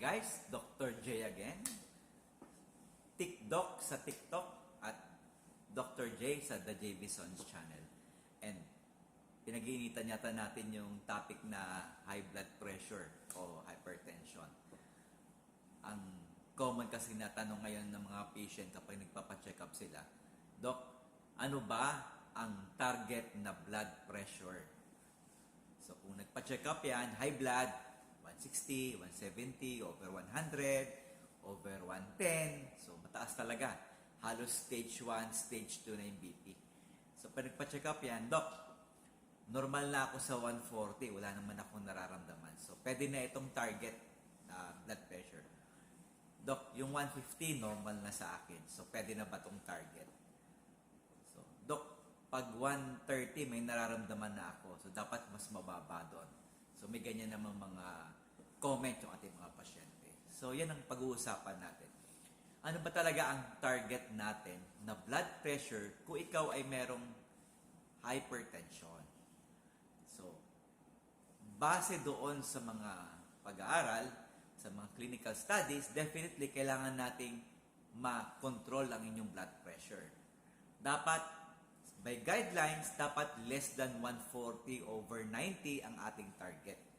guys, Dr. J again. TikTok sa TikTok at Dr. J sa The JB Sons channel. And pinag-iinitan yata natin yung topic na high blood pressure o hypertension. Ang common kasi na tanong ngayon ng mga patient kapag nagpapacheck up sila, Doc, ano ba ang target na blood pressure? So kung nagpa-check up yan, high blood, 160, 170, over 100, over 110. So mataas talaga. Halos stage 1, stage 2 na yung BP. So pag nagpa-check up yan, Doc, normal na ako sa 140, wala naman akong nararamdaman. So pwede na itong target na blood pressure. Doc, yung 150 normal na sa akin. So pwede na ba itong target? So, Dok, pag 130 may nararamdaman na ako. So, dapat mas mababa doon. So, may ganyan namang mga comment yung ating mga pasyente. So, yan ang pag-uusapan natin. Ano ba talaga ang target natin na blood pressure kung ikaw ay merong hypertension? So, base doon sa mga pag-aaral, sa mga clinical studies, definitely kailangan nating ma-control ang inyong blood pressure. Dapat, by guidelines, dapat less than 140 over 90 ang ating target.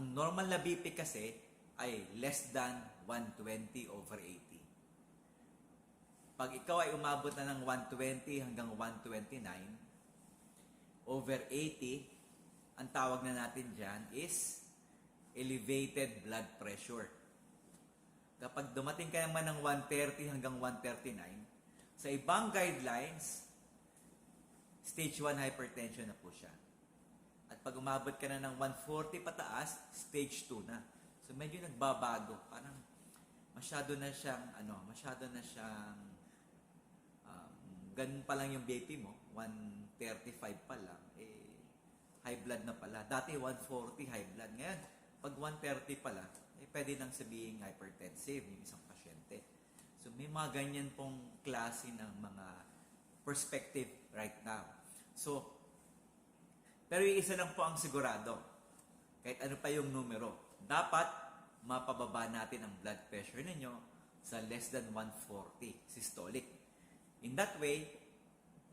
Ang normal na BP kasi ay less than 120 over 80. Pag ikaw ay umabot na ng 120 hanggang 129, over 80, ang tawag na natin dyan is elevated blood pressure. Kapag dumating ka naman ng 130 hanggang 139, sa ibang guidelines, stage 1 hypertension na po siya. Pag umabot ka na ng 140 pataas, stage 2 na. So medyo nagbabago. Parang masyado na siyang, ano, masyado na siyang, um, ganun pa lang yung BP mo, 135 pa lang, eh, high blood na pala. Dati 140 high blood. Ngayon, pag 130 pala, eh, pwede nang sabihin hypertensive yung isang pasyente. So, may mga ganyan pong klase ng mga perspective right now. So, pero yung isa lang po ang sigurado. Kahit ano pa yung numero. Dapat mapababa natin ang blood pressure ninyo sa less than 140 systolic. In that way,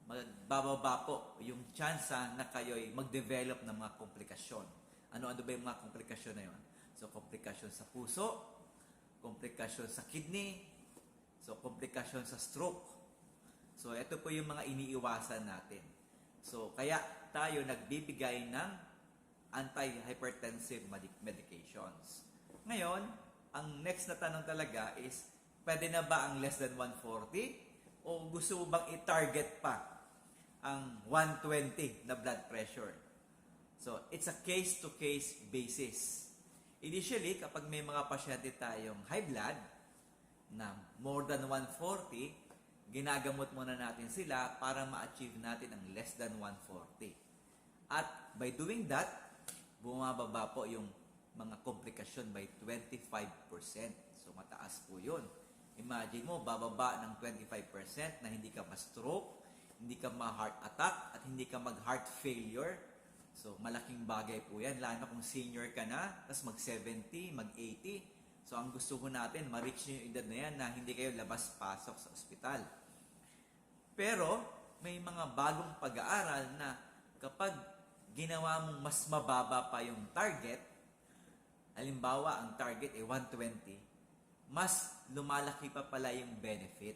magbababa po yung chance na kayo'y mag-develop ng mga komplikasyon. Ano-ano ba yung mga komplikasyon na yun? So, komplikasyon sa puso, komplikasyon sa kidney, so, komplikasyon sa stroke. So, ito po yung mga iniiwasan natin. So, kaya tayo nagbibigay ng anti-hypertensive medic- medications. Ngayon, ang next na tanong talaga is, pwede na ba ang less than 140? O gusto mo bang i-target pa ang 120 na blood pressure? So, it's a case-to-case basis. Initially, kapag may mga pasyente tayong high blood na more than 140, ginagamot muna natin sila para ma-achieve natin ang less than 140. At by doing that, bumababa po yung mga komplikasyon by 25%. So mataas po yun. Imagine mo, bababa ng 25% na hindi ka ma-stroke, hindi ka ma-heart attack, at hindi ka mag-heart failure. So malaking bagay po yan, lalo kung senior ka na, tapos mag-70, mag-80. So ang gusto ko natin, ma-reach nyo yung edad na yan na hindi kayo labas-pasok sa ospital. Pero may mga bagong pag-aaral na kapag ginawa mong mas mababa pa yung target, halimbawa ang target ay 120, mas lumalaki pa pala yung benefit.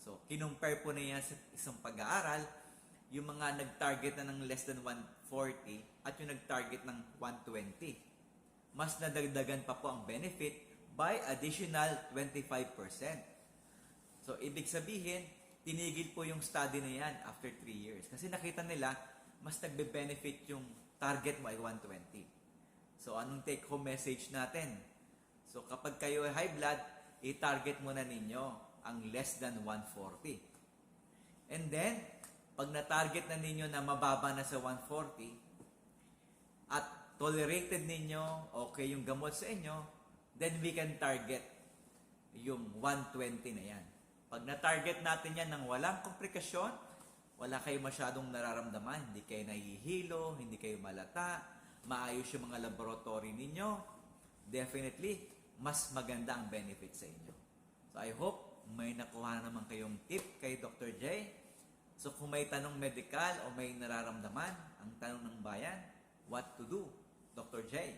So, kinumpare po na sa isang pag-aaral, yung mga nag-target na ng less than 140 at yung nag-target ng 120. Mas nadagdagan pa po ang benefit by additional 25%. So, ibig sabihin, tinigil po yung study na yan after 3 years. Kasi nakita nila, mas nagbe-benefit yung target mo ay 120. So, anong take-home message natin? So, kapag kayo ay high blood, i-target muna ninyo ang less than 140. And then, pag na-target na ninyo na mababa na sa 140, at tolerated ninyo, okay yung gamot sa inyo, then we can target yung 120 na yan. Pag na-target natin yan ng walang komplikasyon, wala kayo masyadong nararamdaman, hindi kayo nahihilo, hindi kayo malata, maayos yung mga laboratory ninyo, definitely, mas maganda ang benefit sa inyo. So I hope may nakuha na naman kayong tip kay Dr. J. So kung may tanong medical o may nararamdaman, ang tanong ng bayan, what to do? Dr. J.